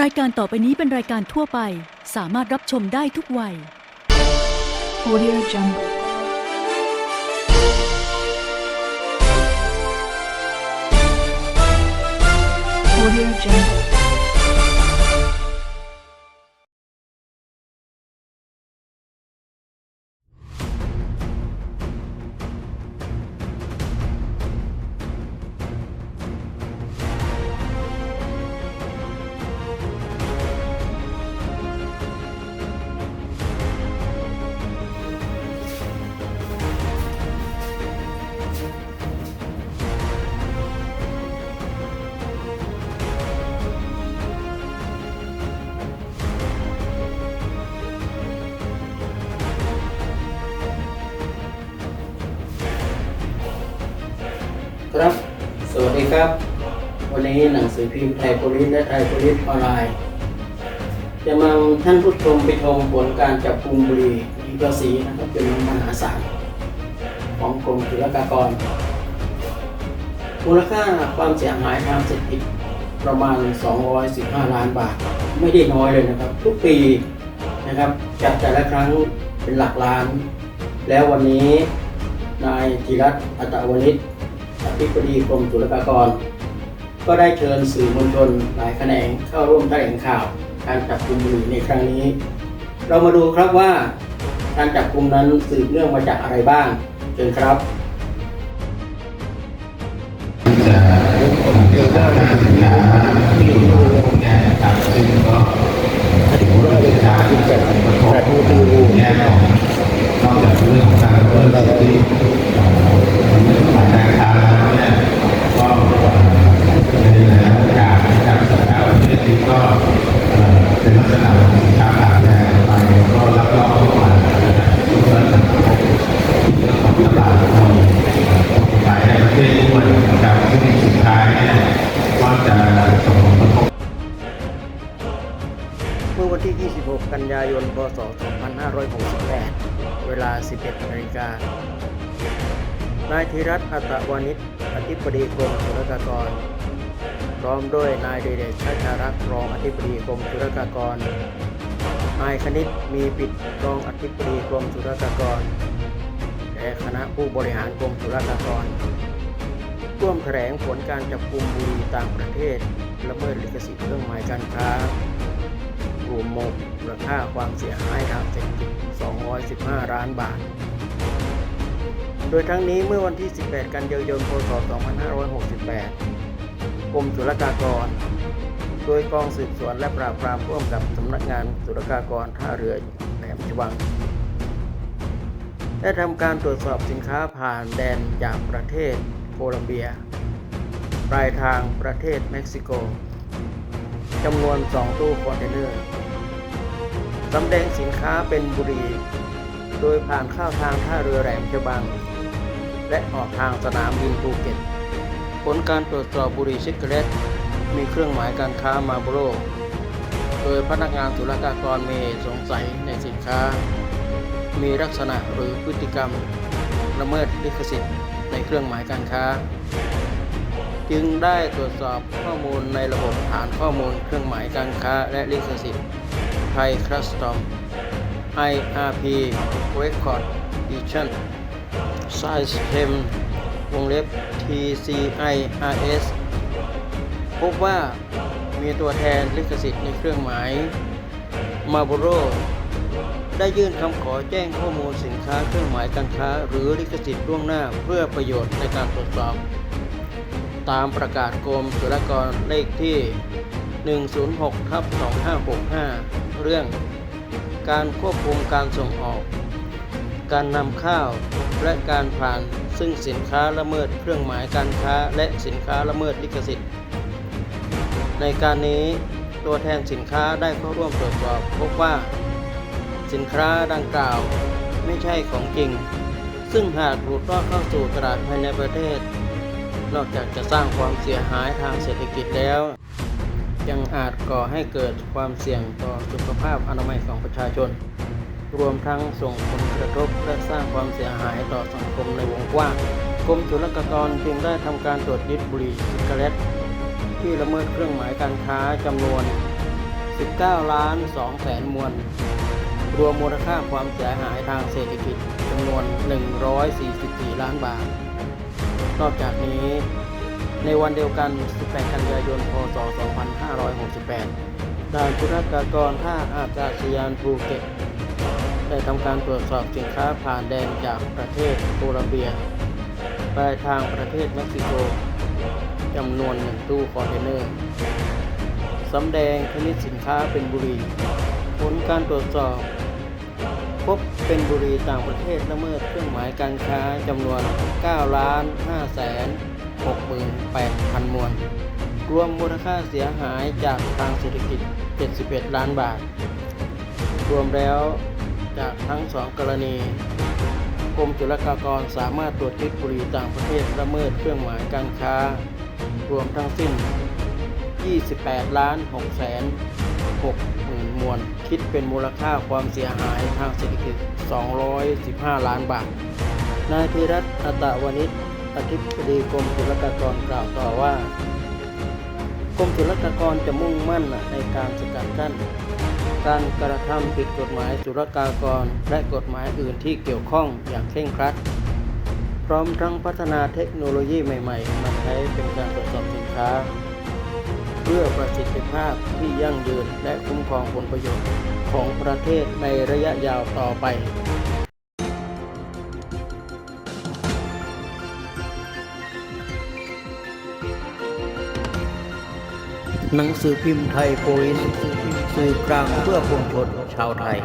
รายการต่อไปนี้เป็นรายการทั่วไป สามารถรับชมได้ทุกวัย Audio Jungle. Audio Jungle. ครับ วันนี้หนังสือพิมพ์ไทยโพลิสและไทยโพลิสออนไลน์จะมาท่านผู้ชมไปชมผลการจับกลุ่มบุหรี่มีภาษีนะครับเป็นมหาศาลของกรมศุลกากรมูลค่าความเสียหายทางเศรษฐกิจประมาณ 215 ล้านบาท ไม่ได้น้อยเลยนะครับ ทุกปีนะครับจับแต่ละครั้งเป็นหลักล้าน แล้ววันนี้นายจิรัตอัตวนิช ธิบดีกรมศุลกากร ก็ได้เชิญสื่อมวลชนหลายแขนงเข้าร่วมแถลงข่าวการจับกลุ่มบุหรี่ในครั้งนี้ เรามาดูครับว่า การจับกลุ่มนั้นสืบเนื่องมาจากอะไรบ้างเชิญครับนอกจากเรื่องของการเพิ่มสิทธิ 2568 เวลา 11นาฬิกานายธีรัตน์อัตวานิชอธิบดีกรมศุลกากร พร้อมด้วยนายเดเดชชัชารักษ์รองอธิบดีกรมศุลกากร นายคณิตมีปิดรองอธิบดีกรมศุลกากร และคณะผู้บริหารกรมศุลกากรร่วมแถลงผลการจับกลุ่มบุรีต่างประเทศละเมิดลิขสิทธิ์เครื่องหมายการค้า รวมหมดมูลค่าความเสียหายทางเศรษฐกิจ 215 ล้านบาท โดยทั้งนี้เมื่อวันที่ 18 กันยายน พศ 2568 กรมศุลกากร โดยกองสืบสวนและปราบปรามร่วมกับสำนักงานศุลกากรท่าเรือแหลมฉบัง ได้ทำการตรวจสอบสินค้าผ่านแดนจากประเทศโคลัมเบีย ปลายทางประเทศเม็กซิโกจำนวน 2 ตู้คอนเทนเนอร์ สำแดงสินค้าเป็นบุรี โดยผ่านเข้าทางท่าเรือแหลมฉบัง และออกทางสนามบินภูเก็ต ผลการตรวจสอบบุรี่ซิกเกเลตมีเครื่องหมายการค้ามาโบโรโดยพนักงานศุลกากรมีสงสัยในสินค้า มีลักษณะหรือพฤติกรรมละเมิดลิขสิทธิ์ในเครื่องหมายการค้า จึงได้ตรวจสอบข้อมูลในระบบฐานข้อมูลเครื่องหมายการค้าและลิขสิทธิ์ ไทยค u สตอม IRP Record Edition Size 10วงเล็บ TCIRS พบว่ามีตัวแทนลิขสิทธิ์ในเครื่องหมาย Marlboro ได้ยื่นคำขอแจ้งข้อมูลสินค้าเครื่องหมายการค้า หรือลิขสิทธิ์ล่วงหน้าเพื่อประโยชน์ในการตรวจสอบ ตามประกาศกรมศุลกากรเลขที่ 106ทับ2565 เรื่อง การควบคุมการส่งออก การนำข้าวและการผ่านซึ่งสินค้าละเมิดเครื่องหมายการค้าและสินค้าละเมิดลิขสิทธิ์ ในการนี้ตัวแทนสินค้าได้เข้าร่วมตรวจสอบพบว่า สินค้าดังกล่าวไม่ใช่ของจริง ซึ่งหากหลุดรอดเข้าสู่ตลาดภายในประเทศ นอกจากจะสร้างความเสียหายทางเศรษฐกิจแล้ว ยังอาจก่อให้เกิดความเสี่ยงต่อสุขภาพอนามัยของประชาชน รวมทั้งส่งผลกระทบและสร้างความเสียหายต่อสังคมในวงกว้าง กรมศุลกากรจึงได้ทำการตรวจยึดบุหรี่ซิกาเรตที่ละเมิดเครื่องหมายการค้าจำนวน 19 ล้าน2แสนมวลรวมมูลค่าความเสียหายทางเศรษฐกิจจำนวน 144 ล้านบาท นอกจากนี้ ในวันเดียวกัน 18 กันยายน พศ 2568 ด่านจุฬากากรท่าอากาศยานภูเก็ต ได้ทำการตรวจสอบสินค้าผ่านแดนจากประเทศโคลอมเบีย ไปทางประเทศเม็กซิโก จำนวนหนึ่งตู้คอนเทนเนอร์สำแดงชนิดสินค้าเป็นบุหรี่ ผลการตรวจสอบพบเป็นบุหรี่ต่างประเทศละเมิดเครื่องหมายการค้าจำนวน 9 ล้าน5แสน 68,000 มวลรวมมูลค่าเสียหายจากทางเศรษฐกิจ 71 ล้านบาท รวมแล้วจากทั้งสองกรณี กรมจุลกากรสามารถตรวจยึดบุหรี่ต่างประเทศละเมิดเครื่องหมายการค้า รวมทั้งสิ้น 28 ล้าน6แสน6หมื่นมวลคิดเป็นมูลค่าความเสียหายทางเศรษฐกิจ 215 ล้านบาท นายธีรัตน์อัตวณิช อธิบดีกรมจุลกากรกล่าวต่อว่ากรมศุลกากรจะมุ่งมั่นในการสกัดกั้น การกระทำผิดกฎหมายศุลกากรและกฎหมายอื่นที่เกี่ยวข้องอย่างเคร่งครัด พร้อมทั้งพัฒนาเทคโนโลยีใหม่ๆ มาใช้เป็นการตรวจสอบสินค้า เพื่อประสิทธิภาพที่ยั่งยืนและคุ้มครองผลประโยชน์ของประเทศในระยะยาวต่อไป หนังสือพิมพ์ไทยโพลิสสื่อกลางเพื่อปวงชนชาวไทย